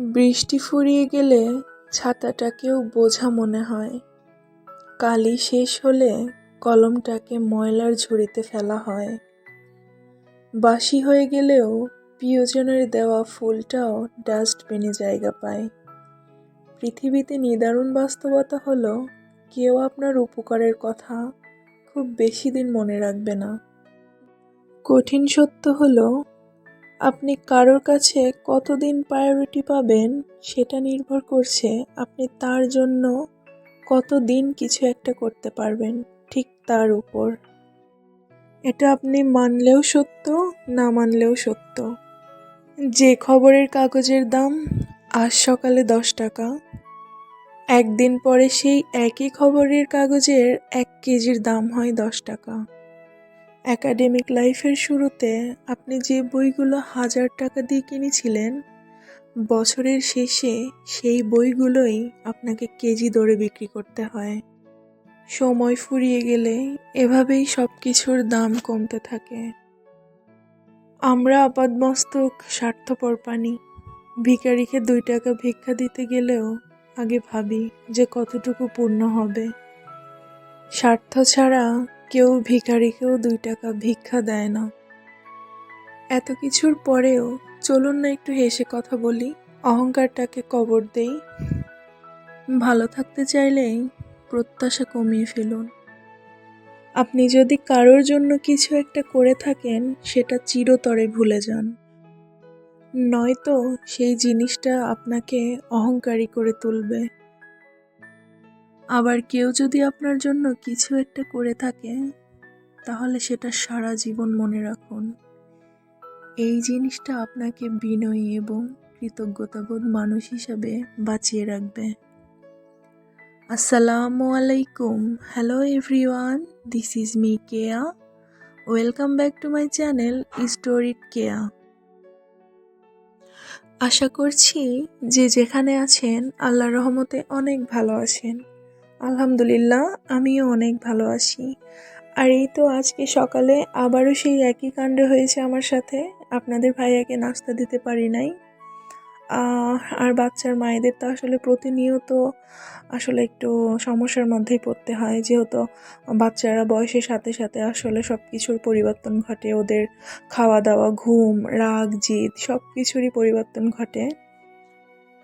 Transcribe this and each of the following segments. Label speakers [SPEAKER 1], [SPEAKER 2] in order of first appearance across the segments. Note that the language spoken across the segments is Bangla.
[SPEAKER 1] বৃষ্টি ফুরিয়ে গেলে ছাতাটাকেও বোঝা মনে হয়। কালি শেষ হলে কলমটাকে ময়লার ঝুড়িতে ফেলা হয়। বাসি হয়ে গেলেও প্রিয়জনের দেওয়া ফুলটাও ডাস্টবিনে জায়গা পায়। পৃথিবীতে নিদারুণ বাস্তবতা হলো, কেউ আপনার উপকারের কথা খুব বেশি দিন মনে রাখবে না। কঠিন সত্য হলো আপনি কারোর কাছে কতদিন প্রায়োরিটি পাবেন সেটা নির্ভর করছে আপনি তার জন্য কতদিন কিছু একটা করতে পারবেন, ঠিক তার উপর। এটা আপনি মানলেও সত্য, না মানলেও সত্য। যে খবরের কাগজের দাম আজ সকালে দশ টাকা। একদিন পরে সেই একই খবরের কাগজের এক কেজির দাম হয় দশ টাকা। একাডেমিক লাইফের শুরুতে আপনি যে বইগুলো হাজার টাকা দিয়ে কিনেছিলেন, বছরের শেষে সেই বইগুলোই আপনাকে কেজি দরে বিক্রি করতে হয়। সময় ফুরিয়ে গেলে এভাবেই সব কিছুর দাম কমতে থাকে। আমরা আপাদমস্তক, স্বার্থপর পানি। ভিখারিকে দুই টাকা ভিক্ষা দিতে গেলেও আগে ভাবি যে কতটুকু পূর্ণ হবে। স্বার্থ ছাড়া কেউ ভিখারিকেও দুই টাকা ভিক্ষা দেয় না। এত কিছুর পরেও চলুন না একটু হেসে কথা বলি, অহংকারটাকে কবর দেই। ভালো থাকতে চাইলেই প্রত্যাশা কমিয়ে ফেলুন। আপনি যদি কারোর জন্য কিছু একটা করে থাকেন, সেটা চিরতরে ভুলে যান। নয়তো সেই জিনিসটা আপনাকে অহংকারী করে তুলবে। আবার কেউ যদি আপনার জন্য কিছু একটা করে থাকে, তাহলে সেটা সারা জীবন মনে রাখুন। এই জিনিসটা আপনাকে বিনয়ী এবং কৃতজ্ঞতাবোধ মানুষ হিসাবে বাঁচিয়ে রাখবে। আসসালামু আলাইকুম। Hello everyone this is me Keya welcome back to my channel story Keya আশা করছি যে যেখানে আছেন, আল্লাহর রহমতে অনেক ভালো আছেন। আলহামদুলিল্লাহ, আমিও অনেক ভালো আছি। আর এই তো আজকে সকালে আবারও সেই একই কাণ্ড হয়েছে আমার সাথে। আপনাদের ভাইয়াকে নাস্তা দিতে পারি নাই। আর বাচ্চার মায়েদের তো আসলে প্রতিনিয়ত আসলে একটু সমস্যার মধ্যেই পড়তে হয়। যেহেতু বাচ্চারা বয়সের সাথে সাথে আসলে সব কিছুর পরিবর্তন ঘটে। ওদের খাওয়া দাওয়া ঘুম, রাগ, জিদ সব কিছুরই পরিবর্তন ঘটে।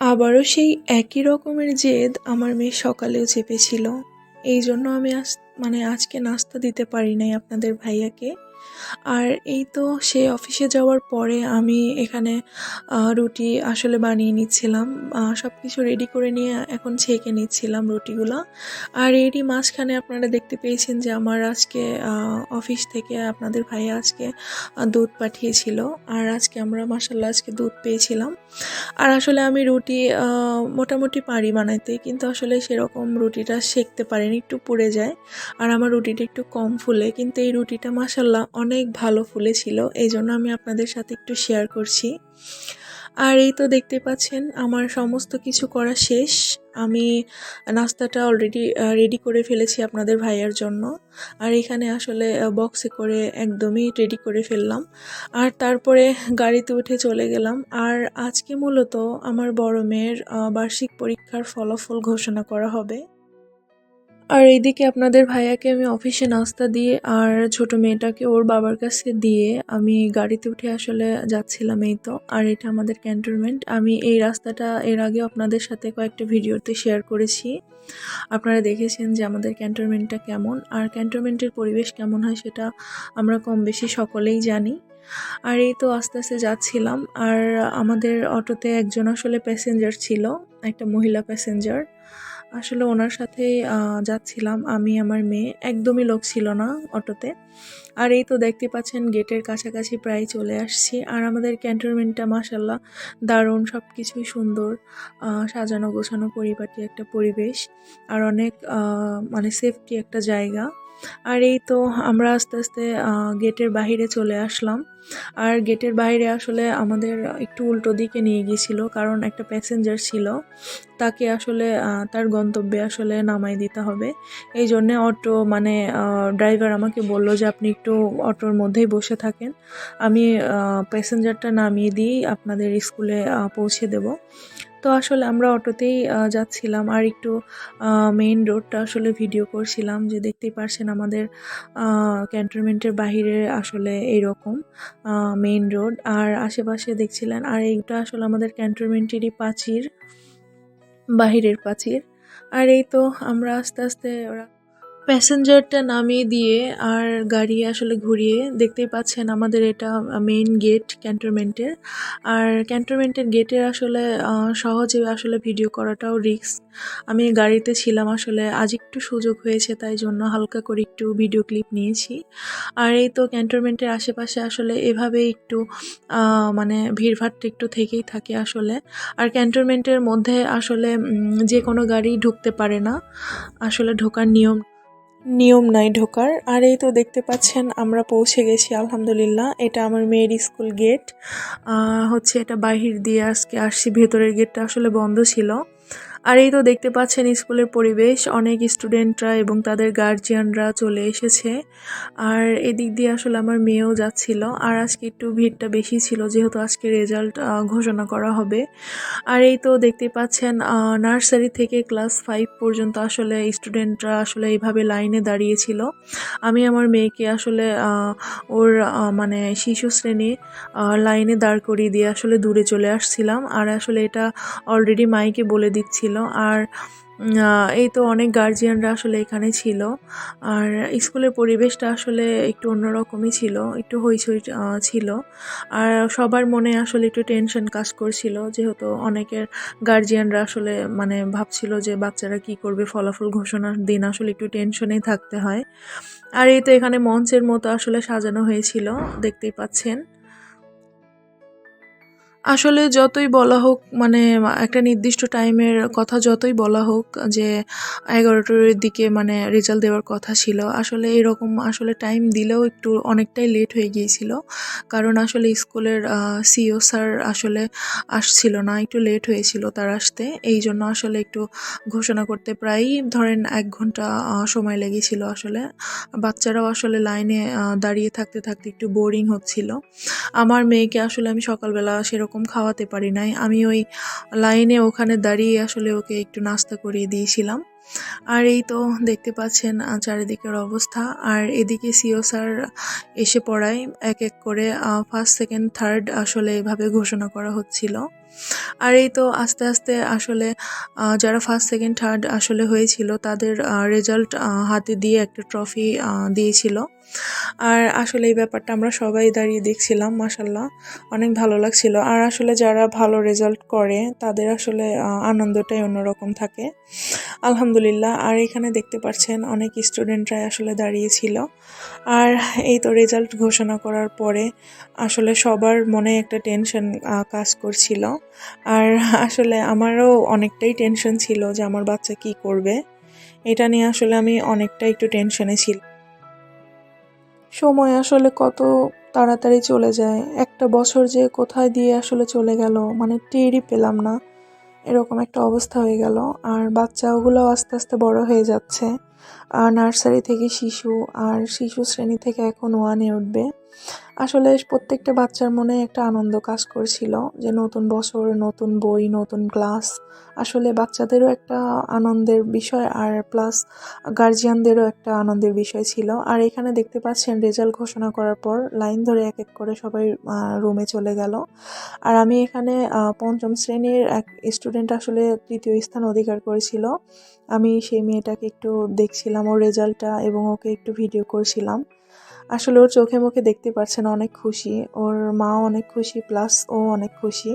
[SPEAKER 1] আবারও সেই একই রকমের জেদ আমার মেয়ে সকালেও চেপেছিল। এই জন্য আমি আজ মানে আজকে নাস্তা দিতে পারি নাই আপনাদের ভাইয়াকে। আর এই তো সে অফিসে যাওয়ার পরে আমি এখানে রুটি আসলে বানিয়ে নিচ্ছিলাম। সব কিছু রেডি করে নিয়ে এখন ছেঁকে নিচ্ছিলাম রুটিগুলো। আর এরই মাঝখানে আপনারা দেখতে পেয়েছেন যে আমার আজকে অফিস থেকে আপনাদের ভাই আজকে দুধ পাঠিয়েছিল। আর আজকে আমরা মাসাল্লাহ আজকে দুধ পেয়েছিলাম। আর আসলে আমি রুটি মোটামুটি পারি বানাইতে, কিন্তু আসলে সেরকম রুটিটা সেঁকতে পারিনি, একটু পুড়ে যায়। আর আমার রুটিটা একটু কম ফুলে, কিন্তু এই রুটিটা মাসাল্লাহ অনেক ভালো ফুলেছিল এই জন্য আমি আপনাদের সাথে একটু শেয়ার করছি। আর এই তো দেখতে পাচ্ছেন, আমার সমস্ত কিছু করা শেষ। আমি নাস্তাটা অলরেডি রেডি করে ফেলেছি আপনাদের ভাইয়ার জন্য। আর এখানে আসলে বক্সে করে একদমই রেডি করে ফেললাম। আর তারপরে গাড়িতে উঠে চলে গেলাম। আর আজকে মূলত আমার বড় মেয়ের বার্ষিক পরীক্ষার ফলাফল ঘোষণা করা হবে। আর এইদিকে আপনাদের ভাইয়াকে আমি অফিসে নাস্তা দিয়ে আর ছোট মেয়েটাকে ওর বাবার কাছে দিয়ে আমি গাড়িতে উঠে আসলে যাচ্ছিলাম এই তো। আর এটা আমাদের ক্যান্টনমেন্ট। আমি এই রাস্তাটা এর আগে আপনাদের সাথে কয়েকটা ভিডিওতে শেয়ার করেছি। আপনারা দেখেছেন যে আমাদের ক্যান্টনমেন্টটা কেমন আর ক্যান্টনমেন্টের পরিবেশ কেমন হয় সেটা আমরা কম বেশি সকলেই জানি। আর এই তো আস্তে আস্তে যাচ্ছিলাম। আর আমাদের অটোতে একজন আসলে প্যাসেঞ্জার ছিল, একটা মহিলা প্যাসেঞ্জার আসলে ওনার সাথে যাচ্ছিলাম আমি, আমার মেয়ে। একদমই লোক ছিল না অটোতে। আর এই তো দেখতে পাচ্ছেন গেটের কাছাকাছি প্রায় চলে আসছি। আর আমাদের ক্যান্টনমেন্টটা মাসাল্লাহ দারুণ সব কিছুই সুন্দর সাজানো গোছানো পরিপাটি একটা পরিবেশ। আর অনেক মানে সেফটি একটা জায়গা। আর এই তো আমরা আস্তে আস্তে গেটের বাহিরে চলে আসলাম। আর গেটের বাইরে আসলে আমাদের একটু উল্টো দিকে নিয়ে গিয়েছিল, কারণ একটা প্যাসেঞ্জার ছিল। তাকে আসলে তার গন্তব্যে আসলে নামাই দিতে হবে। এই জন্যে অটো মানে ড্রাইভার আমাকে বলল যে আপনি একটু অটোর মধ্যেই বসে থাকেন। আমি প্যাসেঞ্জারটা নামিয়ে দিয়েই আপনাদের স্কুলে পৌঁছে দেব। তো আসলে আমরা অটোতেই যাচ্ছিলাম। আর একটু মেইন রোডটা আসলে ভিডিও করছিলাম যে দেখতেই পারছেন আমাদের ক্যান্টনমেন্টের বাহিরে আসলে এইরকম মেইন রোড আর আশেপাশে দেখছিলেন, আর এইটা আসলে আমাদের ক্যান্টনমেন্টেরই প্রাচীর বাহিরের প্রাচীর আর এই তো আমরা আস্তে আস্তে ওরা প্যাসেঞ্জারটা নামিয়ে দিয়ে আর গাড়ি আসলে ঘুরিয়ে দেখতেই পাচ্ছেন আমাদের এটা মেইন গেট ক্যান্টনমেন্টের আর ক্যান্টনমেন্টের গেটের আসলে সহজে আসলে ভিডিও করাটাও রিস্ক আমি গাড়িতে ছিলাম আসলে, আজ একটু সুযোগ হয়েছে, তাই জন্য হালকা করে একটু ভিডিও ক্লিপ নিয়েছি। আর এই তো ক্যান্টনমেন্টের আশেপাশে আসলে এভাবে একটু মানে ভিড়ভাড়টা একটু থেকেই থাকে আসলে। আর ক্যান্টনমেন্টের মধ্যে আসলে যে কোনো গাড়ি ঢুকতে পারে না। আসলে ঢোকার নিয়ম নিয়ম নাই ঢোকার। আর এই তো দেখতে পাচ্ছেন, আমরা পৌঁছে গেছি, আলহামদুলিল্লাহ। এটা আমার মেয়ের স্কুল গেট। হচ্ছে এটা বাহির দিয়ে আজকে আসছি, ভেতরের গেটটা আসলে বন্ধ ছিল। আর এই তো দেখতে পাচ্ছেন স্কুলের পরিবেশ, অনেক স্টুডেন্টরা এবং তাদের গার্জিয়ানরা চলে এসেছে। আর এদিক দিয়ে আসলে আমার মেয়েও যাচ্ছিল। আর আজকে একটু ভিড়টা বেশি ছিল, যেহেতু আজকে রেজাল্ট ঘোষণা করা হবে। আর এই তো দেখতে পাচ্ছেন নার্সারি থেকে ক্লাস ফাইভ পর্যন্ত আসলে স্টুডেন্টরা আসলে এইভাবে লাইনে দাঁড়িয়েছিল। আমি আমার মেয়েকে আসলে ওর মানে শিশু শ্রেণি লাইনে দাঁড় করিয়ে দিয়ে আসলে দূরে চলে আসছিলাম। আর আসলে এটা অলরেডি মাইকে বলে দিচ্ছিল ছিল। আর এই তো অনেক গার্জিয়ানরা আসলে এখানে ছিল। আর স্কুলের পরিবেশটা আসলে একটু অন্যরকমই ছিল, একটু হইচই ছিল। আর সবার মনে আসলে একটু টেনশন কাজ করছিল, যেহেতু অনেকের গার্জিয়ানরা আসলে মানে ভাবছিল যে বাচ্চারা কি করবে, ফলাফল ঘোষণার দিন আসলে একটু টেনশনেই থাকতে হয়। আর এই তো এখানে মঞ্চের মতো আসলে সাজানো হয়েছিল, দেখতেই পাচ্ছেন। আসলে যতই বলা হোক মানে একটা নির্দিষ্ট টাইমের কথা যতই বলা হোক যে এগারোটার দিকে মানে রেজাল্ট দেওয়ার কথা ছিল, আসলে এরকম আসলে টাইম দিলেও একটু অনেকটাই লেট হয়ে গিয়েছিল। কারণ আসলে স্কুলের সিও স্যার আসলে আসছিল না, একটু লেট হয়েছিল তার আসতে। এই জন্য আসলে একটু ঘোষণা করতে প্রায়ই ধরেন এক ঘণ্টা সময় লেগেছিল আসলে। বাচ্চারাও আসলে লাইনে দাঁড়িয়ে থাকতে থাকতে একটু বোরিং হচ্ছিল। আমার মেয়েকে আসলে আমি সকালবেলা সেরকম রকম খাওয়াতে পারি নাই। আমি ওই লাইনে ওখানে দাঁড়িয়ে আসলে ওকে একটু নাস্তা করিয়ে দিয়েছিলাম। আর এই তো দেখতে পাচ্ছেন চারিদিকের অবস্থা। আর এদিকে সিও স্যার এসে পড়ায়, এক এক করে ফার্স্ট সেকেন্ড থার্ড আসলে এভাবে ঘোষণা করা হচ্ছিল। আর এই তো আস্তে আস্তে আসলে যারা ফার্স্ট সেকেন্ড থার্ড আসলে হয়েছিল, তাদের রেজাল্ট হাতে দিয়ে একটা ট্রফি দিয়েছিল। আর আসলে এই ব্যাপারটা আমরা সবাই দাঁড়িয়ে দেখছিলাম মাসাল্লাহ অনেক ভালো লাগছিল। আর আসলে যারা ভালো রেজাল্ট করে, তাদের আসলে আনন্দটাই অন্যরকম থাকে। আলহামদুলিল্লাহ, আর এখানে দেখতে পাচ্ছেন, অনেক স্টুডেন্টরাই আসলে দাঁড়িয়েছিল। আর এই তো রেজাল্ট ঘোষণা করার পরে আসলে সবার মনে একটা টেনশন কাজ করছিল। আর আসলে আমারও অনেকটাই টেনশন ছিল যে আমার বাচ্চা কি করবে। এটা নিয়ে আসলে আমি অনেকটা একটু টেনশনে ছিল সময় আসলে কত তাড়াতাড়ি চলে যায়। একটা বছর যে কোথায় দিয়ে আসলে চলে গেল মানে টেরই পেলাম না। এরকম একটা অবস্থা হয়ে গেল। আর বাচ্চাগুলোও আস্তে আস্তে বড় হয়ে যাচ্ছে। আর নার্সারি থেকে শিশু, আর শিশু শ্রেণি থেকে এখন ওয়ানে উঠবে। আসলে প্রত্যেকটা বাচ্চার মনে একটা আনন্দ কাজ করছিল যে নতুন বছর, নতুন বই, নতুন ক্লাস। আসলে বাচ্চাদেরও একটা আনন্দের বিষয় আর প্লাস গার্জিয়ানদেরও একটা আনন্দের বিষয় ছিল। আর এখানে দেখতে পাচ্ছেন রেজাল্ট ঘোষণা করার পর লাইন ধরে এক এক করে সবাই রুমে চলে গেল। আর আমি এখানে পঞ্চম শ্রেণির এক স্টুডেন্ট আসলে তৃতীয় স্থান অধিকার করেছিল। আমি সেই মেয়েটাকে একটু দেখছিলাম ওর রেজাল্টটা এবং ওকে একটু ভিডিও করছিলাম। আসলে ওর চোখে মুখে দেখতে পাচ্ছেন অনেক খুশি। ওর মাও অনেক খুশি প্লাস ও অনেক খুশি।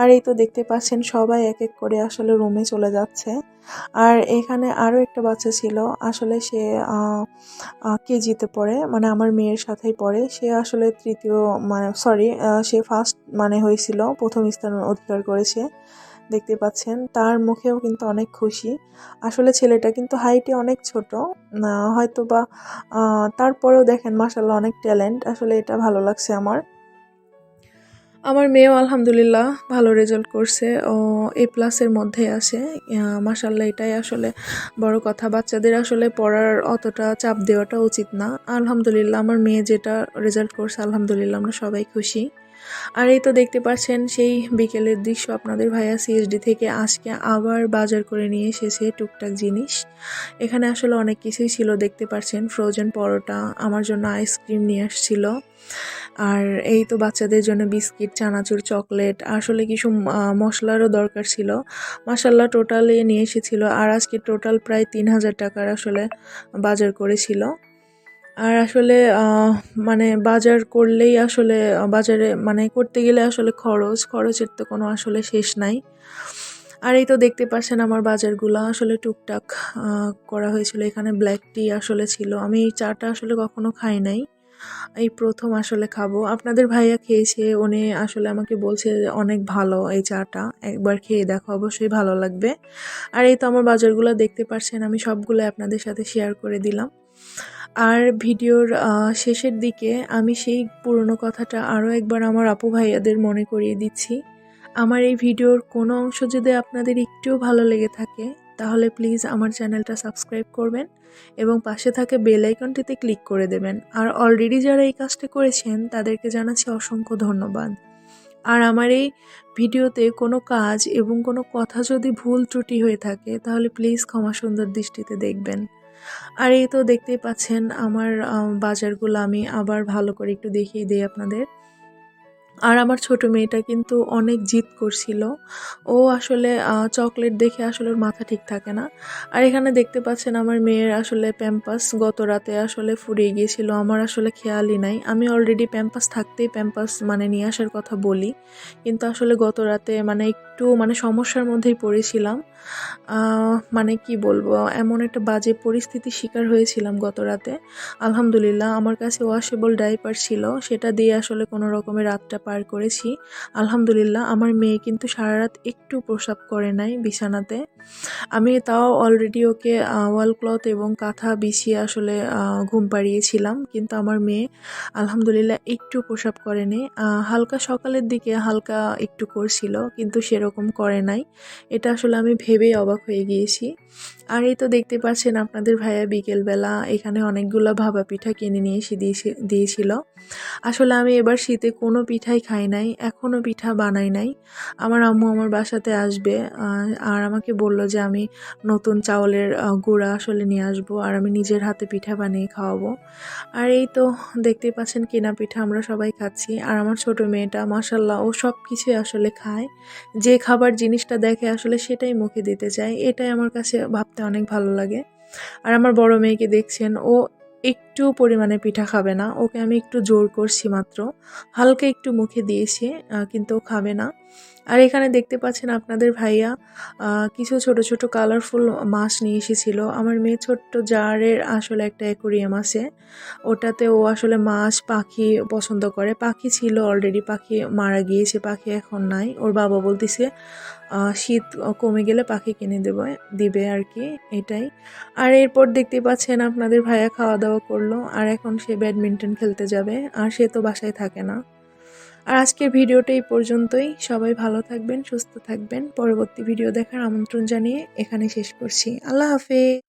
[SPEAKER 1] আর এই তো দেখতে পাচ্ছেন সবাই এক এক করে আসলে রুমে চলে যাচ্ছে। আর এখানে আরও একটা বাচ্চা ছিল, আসলে সে কেজিতে পড়ে মানে আমার মেয়ের সাথেই পড়ে। সে আসলে তৃতীয় মানে সরি সে ফার্স্ট মানে হয়েছিল, প্রথম স্থান অধিকার করেছে। দেখতে পাচ্ছেন, তার মুখেও কিন্তু অনেক খুশি। আসলে ছেলেটা কিন্তু হাইটে অনেক ছোট। হয়তো বা তারপরেও দেখেন মাসাল্লাহ অনেক ট্যালেন্ট। আসলে এটা ভালো লাগছে আমার। আমার মেয়েও আলহামদুলিল্লাহ ভালো রেজাল্ট করছে। ও এ প্লাসের মধ্যে আসে মাসাল্লাহ এটাই আসলে বড় কথা। বাচ্চাদের আসলে পড়ার অতটা চাপ দেওয়াটা উচিত না। আলহামদুলিল্লাহ, আমার মেয়ে যেটা রেজাল্ট করছে, আলহামদুলিল্লাহ আমরা সবাই খুশি। আর এই তো দেখতে পাচ্ছেন, সেই বিকেলের দৃশ্য আপনাদের ভাইয়া সিএসডি থেকে আজকে আবার বাজার করে নিয়ে এসেছে টুকটাক জিনিস। এখানে আসলে অনেক কিছুই ছিল, দেখতে পাচ্ছেন ফ্রোজেন পরোটা, আমার জন্য আইসক্রিম নিয়ে আসছিল। আর এই তো বাচ্চাদের জন্য বিস্কিট, চানাচুর, চকলেট, আসলে কিছু মশলারও দরকার ছিল। মাসাল্লাহ টোটালে নিয়ে এসেছিল, আর আজকে টোটাল প্রায় তিন হাজার টাকার আসলে বাজার করেছিল। আর আসলে মানে বাজার করলেই আসলে বাজারে মানে করতে গেলে আসলে খরচ, খরচের তো কোনো আসলে শেষ নাই। আর এই তো দেখতে পাচ্ছেন আমার বাজারগুলো আসলে টুকটাক করা হয়েছিল। এখানে ব্ল্যাক টি আসলে ছিল। আমি এই চাটা আসলে কখনো খাই নাই। এই প্রথম আসলে খাব। আপনাদের ভাইয়া খেয়েছে, উনি আসলে আমাকে বলছে অনেক ভালো এই চাটা। একবার খেয়ে দেখো, অবশ্যই ভালো লাগবে। আর এই তো আমার বাজারগুলো দেখতে পাচ্ছেন, আমি সবগুলো আপনাদের সাথে শেয়ার করে দিলাম। আর ভিডিওর শেষের দিকে আমি সেই পুরনো কথাটা আরও একবার আমার আপু ভাইয়াদের মনে করিয়ে দিচ্ছি। আমার এই ভিডিওর কোনো অংশ যদি আপনাদের একটুও ভালো লেগে থাকে, তাহলে প্লিজ আমার চ্যানেলটা সাবস্ক্রাইব করবেন এবং পাশে থাকে বেল আইকনটিতে ক্লিক করে দেবেন। আর অলরেডি যারা এই কাজটা করেছেন, তাদেরকে জানাচ্ছি অসংখ্য ধন্যবাদ। আর আমার এই ভিডিওতে কোনো কাজ এবং কোনো কথা যদি ভুল ত্রুটি হয়ে থাকে, তাহলে প্লিজ ক্ষমা সুন্দর দৃষ্টিতে দেখবেন। আর এই তো দেখতেই পাচ্ছেন আমার বাজারগুলো আমি আবার ভালো করে একটু দেখিয়ে দিই আপনাদের। আর আমার ছোট মেয়েটা কিন্তু অনেক জিদ করছিল। ও আসলে চকলেট দেখে আসলে ওর মাথা ঠিক থাকে না। আর এখানে দেখতে পাচ্ছেন আমার মেয়ের আসলে প্যাম্পাস। গত রাতে আসলে ফুরিয়ে গিয়েছিল। আমার আসলে খেয়ালই নাই। আমি অলরেডি প্যাম্পাস থাকতেই প্যাম্পাস মানে নিয়ে আসার কথা বলি। কিন্তু আসলে গত রাতে মানে একটু মানে সমস্যার মধ্যেই পড়েছিলাম। মানে কি বলব, এমন একটা বাজে পরিস্থিতির শিকার হয়েছিলাম গত রাতে। আলহামদুলিল্লাহ, আমার কাছে ওয়াশেবল ডাইপার ছিল। সেটা দিয়ে আসলে কোনো রকমের রাতটা পার করেছি। আলহামদুলিল্লাহ আমার মেয়ে কিন্তু সারা রাত একটু প্রসাব করে নাই বিছানাতে। আমি তাও অলরেডি ওকে ওয়াল ক্লথ এবং কাঁথা বিছিয়ে আসলে ঘুম পাড়িয়েছিলাম। কিন্তু আমার মেয়ে আলহামদুলিল্লাহ একটু প্রসাব করেনি। হালকা সকালের দিকে হালকা একটু করছিল, কিন্তু সেরকম করে নাই। এটা আসলে আমি ভেবেই অবাক হয়ে গিয়েছি। আর এই তো দেখতে পাচ্ছেন আপনাদের ভাইয়া বিকেলবেলা এখানে অনেকগুলো ভাবা পিঠা কিনে নিয়ে এসে দিয়েছে, দিয়েছিল। আসলে আমি এবার শীতে কোনো পিঠাই খাই নাই এখনও পিঠা বানাই নাই। আমার আম্মু আমার বাসাতে আসবে আর আমাকে বলল যে আমি নতুন চাউলের গুঁড়া আসলে নিয়ে আসব আর আমি নিজের হাতে পিঠা বানিয়ে খাওয়াবো। আর এই তো দেখতেই পাচ্ছেন কেনা পিঠা আমরা সবাই খাচ্ছি। আর আমার ছোট মেয়েটা মাসাল্লাহ ও সব কিছুই আসলে খায়। যে খাবার জিনিসটা দেখে আসলে সেটাই মুখে দিতে চায়। এটাই আমার কাছে ভাবতে অনেক ভালো লাগে। আর আমার বড় মেয়েকে দেখছেন, ও একটু পরিমাণে পিঠা খাবে না। ওকে আমি একটু জোর করছি মাত্র। হালকা একটু মুখে দিয়েছি কিন্তু খাবে না। আর এখানে দেখতে পাচ্ছেন আপনাদের ভাইয়া কিছু ছোট ছোট কালারফুল মাছ নিয়ে এসেছিল। আমার মেয়ে ছোট্ট জারের আসলে একটা অ্যাকোরিয়াম আছে। ওটাতে ও আসলে মাছ, পাখি পছন্দ করে। পাখি ছিল অলরেডি পাখি মারা গিয়েছে, পাখি এখন নাই। ওর বাবা বলতেছে শীত কমে গেলে পাখি কিনে দেবে, দিবে আর কি, এটাই। আর এরপর দেখতে পাচ্ছেন আপনাদের ভাইয়া খাওয়া দাওয়া করল, আর এখন সে ব্যাডমিন্টন খেলতে যাবে, আর সে তো বাসায় থাকে না। আর আজকের ভিডিওটা এই পর্যন্তই। সবাই ভালো থাকবেন, সুস্থ থাকবেন। পরবর্তী ভিডিও দেখার আমন্ত্রণ জানিয়ে এখানে শেষ করছি। আল্লাহ হাফেজ।